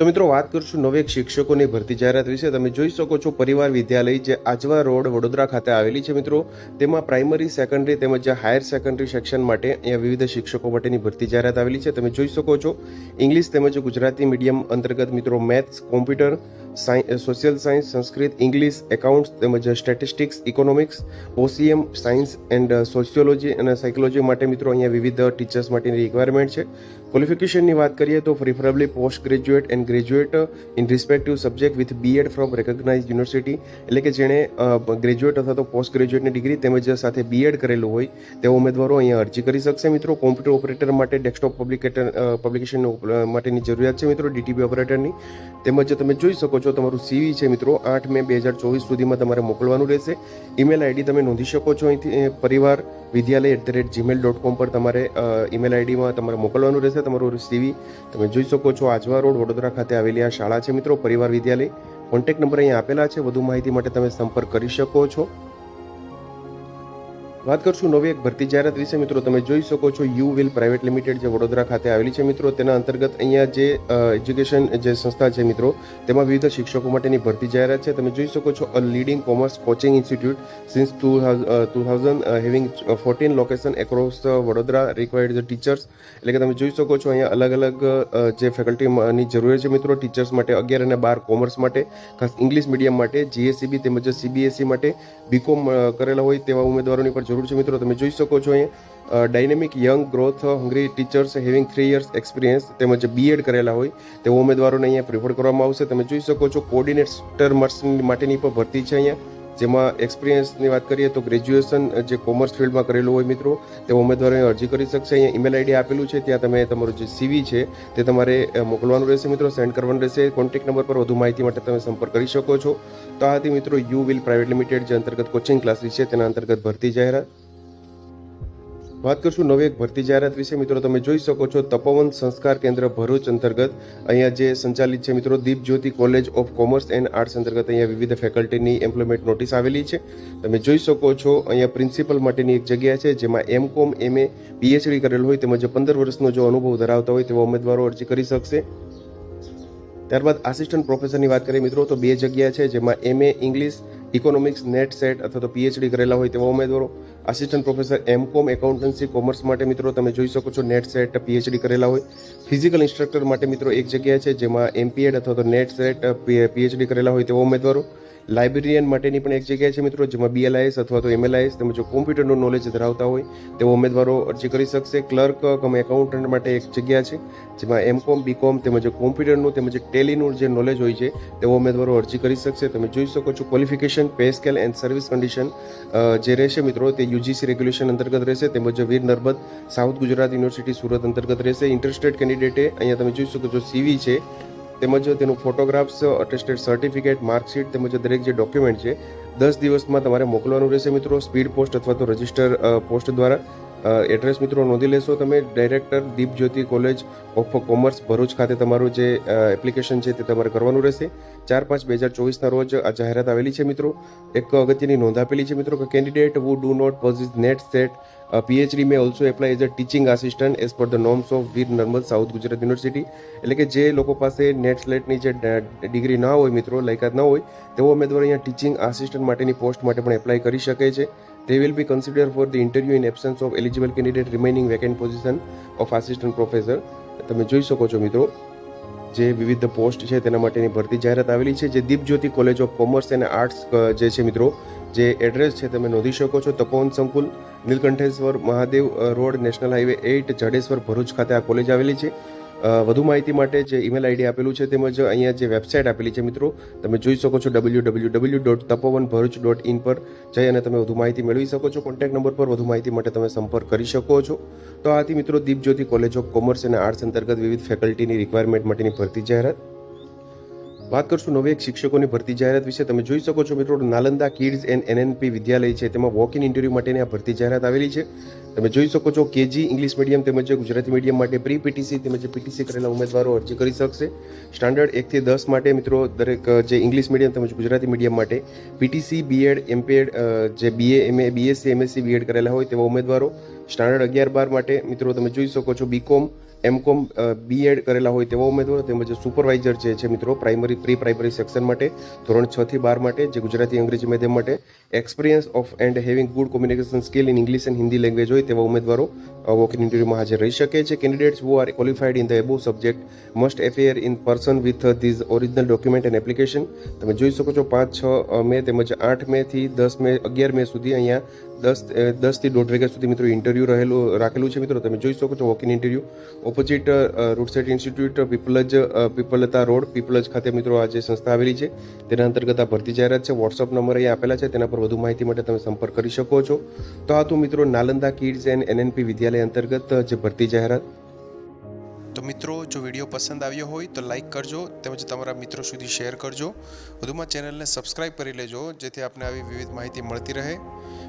તો મિત્રો વાત કરશું નવે શિક્ષકોની ભરતી જાહેરાત વિશે. તમે જોઈ શકો છો પરિવાર વિદ્યાલય જે આજવા રોડ વડોદરા ખાતે આવેલી છે મિત્રો. તેમાં પ્રાઇમરી, સેકન્ડરી તેમજ હાયર સેકન્ડરી સેક્શન માટે અહીંયા વિવિધ શિક્ષકો માટેની ભરતી જાહેરાત આવેલી છે. તમે જોઈ શકો છો ઇંગ્લિશ તેમજ ગુજરાતી મીડિયમ અંતર્ગત મિત્રો maths, computer social science, Sanskrit, English, accounts તેમજ statistics, economics, OCM, science and sociology અને સાયકોલોજી માટે મિત્રો અહીંયા વિવિધ ટીચર્સ માટેની રિક્વાયરમેન્ટ છે. ક્વોલિફિકેશનની વાત કરીએ તો preferably post graduate and graduate in respective subject with BEd from recognise university એટલે કે જેણે ગ્રેજ્યુએટ અથવા તો પોસ્ટ ગ્રેજ્યુએટની ડિગ્રી તેમજ સાથે બીએડ કરેલું હોય તેવા ઉમેદવારો અહીંયા અરજી કરી શકશે. મિત્રો કોમ્પ્યુટર ઓપરેટર માટે ડેસ્કટોપ પબ્લિકેટર પબ્લિકેશન માટેની જરૂરિયાત છે મિત્રો ડીટીબી ઓપરેટરની તેમજ તમે જોઈ શકો છો તમારું સીવી છે મિત્રો, આઠ મે બે હજાર ચોવીસ સુધીમાં તમારે મોકલવાનું રહેશે. ઈમેલ આઈડી તમે નોંધી શકો છો અહીંથી Parivar Vidyalaya at the rate Gmail dot com પર તમારે ઈમેલ આઈડીમાં તમારે મોકલવાનું રહેશે. તમારું સીવી તમે જોઈ શકો છો. આજવા રોડ વડોદરા ખાતે આવેલી આ શાળા છે મિત્રો, પરિવાર વિદ્યાલય. કોન્ટેક્ટ નંબર અહીંયા આપેલા છે. વધુ માહિતી માટે તમે સંપર્ક કરી શકો છો. વાત કરશું નવી એક ભરતી જાહેરાત વિશે. મિત્રો, તમે જોઈ શકો છો યુ વિલ પ્રાઇવેટ લિમિટેડ જે વડોદરા ખાતે આવેલી છે. મિત્રો, તેના અંતર્ગત અહીંયા જે એજ્યુકેશન જે સંસ્થા છે મિત્રો, તેમાં વિવિધ શિક્ષકો માટેની ભરતી જાહેરાત છે. તમે જોઈ શકો છો a leading commerce coaching institute since two two thousand having fourteen location across Vadodara required teachers. એટલે કે તમે જોઈ શકો છો અહીંયા અલગ અલગ જે ફેકલ્ટીની જરૂરિયાત છે મિત્રો, ટીચર્સ માટે અગિયાર અને બાર કોમર્સ માટે, ખાસ ઇંગ્લિશ મીડિયમ માટે, જીએસસીબી તેમજ સીબીએસસી માટે, બીકોમ કરેલા હોય તેવા ઉમેદવારોની પણ જરૂર છે મિત્રો, તમે જોઈ શકો છો અહીંયા dynamic young growth hungry teachers having three years experience તેમજ બીએડ કરેલા હોય તેવા ઉમેદવારોને અહીંયા પ્રિફર કરવામાં આવશે. તમે જોઈ શકો છો કોર્ડિનેટર માટેની પણ ભરતી છે અહીંયા. જેમાં એક્સપિરિયન્સની વાત કરીએ તો ગ્રેજ્યુએશન જે કોમર્સ ફિલ્ડમાં કરેલું હોય મિત્રો તેવા ઉમેદવારોને અરજી કરી શકશે. અહીંયા ઈમેલ આઈડી આપેલું છે, ત્યાં તમે તમારું જે સીવી છે, તે તમારે મોકલવાનું રહેશે મિત્રો સેન્ડ કરવાનું રહેશે. કોન્ટેક્ટ નંબર પર વધુ માહિતી માટે તમે સંપર્ક કરી શકો છો. તો આ મિત્રો, યુ વિલ પ્રાઇવેટ લિમિટેડ જે અંતર્ગત કોચિંગ ક્લાસીસ છે, તેના અંતર્ગત ભરતી જાહેરાત. વાત કરશું નવી એક ભરતી જાહેરાત વિશે. મિત્રો, તમે જોઈ શકો છો તપોવન સંસ્કાર કેન્દ્ર ભરૂચ અંતર્ગત. અહીંયા જે સંચાલિત છે મિત્રો Deep Jyoti college of commerce and arts અંતર્ગત અહીંયા વિવિધ ફેકલ્ટીની એમ્પ્લોયમેન્ટ નોટિસ આવેલી છે. તમે જોઈ શકો છો અહીંયા પ્રિન્સિપલ માટેની એક જગ્યા છે, જેમાં એમ કોમ એમ એ પીએચડી કરેલ હોય તેમજ પંદર વર્ષનો જો અનુભવ ધરાવતા હોય તેવા ઉમેદવારો અરજી કરી શકશે. ત્યારબાદ આસિસ્ટન્ટ પ્રોફેસરની વાત કરીએ મિત્રો, તો બે જગ્યા છે, જેમાં MA, English economics NET SET અથવા તો પીએચડી કરેલા હોય તેવા ઉમેદવારો આસિસ્ટન્ટ પ્રોફેસર એમ કોમ એકાઉન્ટન્સી કોમર્સ માટે મિત્રો તમે જોઈ શકો છો નેટ સેટ પીએચડી કરેલા હોય. ફિઝિકલ ઇન્સ્ટ્રક્ટર માટે મિત્રો એક જગ્યા છે જેમાં એમપીએડ અથવા તો નેટ સેટ પીએચડી કરેલા હોય તેવા ઉમેદવારો. લાઇબ્રેરિયન માટેની પણ એક જગ્યા છે મિત્રો, જેમાં બીએલઆઈએસ અથવા તો એમએલઆઈએસ તેમજ કોમ્પ્યુટરનું નોલેજ ધરાવતા હોય, તેઓ ઉમેદવારો અરજી કરી શકશે. ક્લર્ક કમ એકાઉન્ટન્ટ માટે એક જગ્યા છે, જેમાં એમકોમ બીકોમ તેમજ કોમ્પ્યુટરનું તેમજ ટેલીનું જે નોલેજ હોય છે, તેઓ ઉમેદવારો અરજી કરી શકશે. તમે જોઈ શકો છો qualification pay scale and service condition જે રહેશે મિત્રો તે યુજીસી રેગ્યુલેશન અંતર્ગત રહેશે, તેમજ વીર નર્મદ, સાઉથ ગુજરાત યુનિવર્સિટી સુરત અંતર્ગત રહેશે. ઇન્ટરેસ્ટેડ કેન્ડિડેટે અહીંયા તમે જોઈ શકો છો સીવી છે. તેમજ તેનું ફોટોગ્રાફ્સ અટેસ્ટેડ સર્ટિફિકેટ માર્કશીટ તેમજ દરેક જે ડોક્યુમેન્ટ છે, દસ દિવસમાં તમારે મોકલવાનું રહેશે મિત્રો. સ્પીડ પોસ્ટ અથવા તો રજિસ્ટર પોસ્ટ દ્વારા. એડ્રેસ મિત્રો નોંધી લેશો તમે. Director Deepjyoti college of commerce Bharuch ખાતે તમારું જે એપ્લિકેશન છે તે તમારે કરવાનું રહેશે. ચાર પાંચ બે હજાર ચોવીસના રોજ આ જાહેરાત આવેલી છે મિત્રો. એક અગત્યની નોંધ આપેલી છે મિત્રો કે candidate who do not possess NET SET PhD may also apply as a teaching assistant as per the norms of Veer Narmad South Gujarat university એટલે કે જે લોકો પાસે નેટ સ્લેટની જે ડિગ્રી ના હોય મિત્રો, લાયકાત ના હોય તેવો ઉમેદવાર અહીંયા ટીચિંગ આસિસ્ટન્ટ માટેની પોસ્ટ માટે પણ એપ્લાય કરી શકે છે. They will be considered for the interview in absence of eligible candidate remaining vacant position of assistant professor. તમે જોઈ શકો છો મિત્રો, જે વિવિધ પોસ્ટ છે તેના માટેની ભરતી જાહેરાત આવેલી છે. જે Deepjyoti college of commerce and arts જે છે મિત્રો જે એડ્રેસ છે તમે નોંધી શકો છો Tapovan Sankul, Nilkantheshwar, Mahadev road, national highway eight, Jadeshwar, Bharuch ખાતે આ કોલેજ આવેલી છે. વધુ માહિતી માટે જે ઈમેલ આઈડી આપેલું છે તેમજ અહીંયા જે વેબસાઇટ આપેલી છે મિત્રો, તમે જોઈ શકો છો W W W dot Tapovan Bharuch dot in પર જઈ અને તમે વધુ માહિતી મેળવી શકો છો. કોન્ટેક્ટ નંબર પર વધુ માહિતી માટે તમે સંપર્ક કરી શકો છો. તો આથી મિત્રો, દીપજ્યોતિ કોલેજ ઓફ કોમર્સ અને આર્ટ્સ અંતર્ગત વિવિધ ફેકલ્ટીની રિક્વાયરમેન્ટ માટેની ભરતી જાહેરાત વાત કરશું નવી એક શિક્ષકોની ભરતી જાહેરાત વિશે. તમે જોઈ શકો છો મિત્રો, Nalanda kids and NNP Vidyalaya છે, તેમાં વોક ઇન ઇન્ટરવ્યૂ માટેની આ ભરતી જાહેરાત આવેલી છે. તમે જોઈ શકો છો કેજી ઇંગ્લિશ મીડિયમ તેમજ ગુજરાતી મીડિયમ માટે પ્રી પીટીસી તેમજ પીટીસી કરેલા ઉમેદવારો અરજી કરી શકશે. સ્ટાન્ડર્ડ એકથી દસ માટે મિત્રો દરેક જે ઇંગ્લિશ મીડિયમ તેમજ ગુજરાતી મીડિયમ માટે પીટીસી બીએડ એમપીએડ જે BA MA BSc MSc BEd કરેલા હોય તેવા ઉમેદવારો. સ્ટાન્ડર્ડ અગિયાર બાર માટે મિત્રો તમે જોઈ શકો છો બીકોમ એમકોમ બીએડ કરેલા હોય તેવા ઉમેદવારો તેમજ સુપરવાઇઝર જે છે મિત્રો પ્રાઇમરી પ્રી પ્રાઇમરી સેક્શન માટે, ધોરણ છ થી બાર માટે, જે ગુજરાતી અંગ્રેજી માધ્યમ માટે experience of and having good communication skill in English and Hindi language હોય તેવા ઉમેદવારો વોક ઇન ઇન્ટરવ્યુમાં હાજર રહી શકે છે. Candidates who are qualified in the above subject must appear in person with these original document and application તમે જોઈ શકો છો, પાંચ, છ મે તેમજ આઠ મે થી દસ મે, અગિયાર મે સુધી અહીંયા દસ દસથી દોઢ વાગ્યા સુધી મિત્રો ઇન્ટરવ્યૂ રહેલું, રાખેલું છે મિત્રો. તમે જોઈ શકો છો walk in interview opposite RUDSET institute Piplaj Piplata road Piplaj ખાતે મિત્રો આ જે સંસ્થા આવેલી છે, તેના અંતર્ગત આ ભરતી જાહેરાત છે. વોટ્સઅપ નંબર અહીંયા આપેલા છે, તેના પર વધુ માહિતી માટે તમે સંપર્ક કરી શકો છો. તો આ તો મિત્રો Nalanda kids and NNP Vidyalaya અંતર્ગત જે ભરતી જાહેરાત. તો મિત્રો, જો વીડિયો પસંદ આવ્યો હોય તો લાઈક કરજો, તેમજ તમારા મિત્રો સુધી શેર કરજો. વધુમાં ચેનલને સબસ્ક્રાઇબ કરી લેજો, જેથી આપને આવી વિવિધ માહિતી મળતી રહે.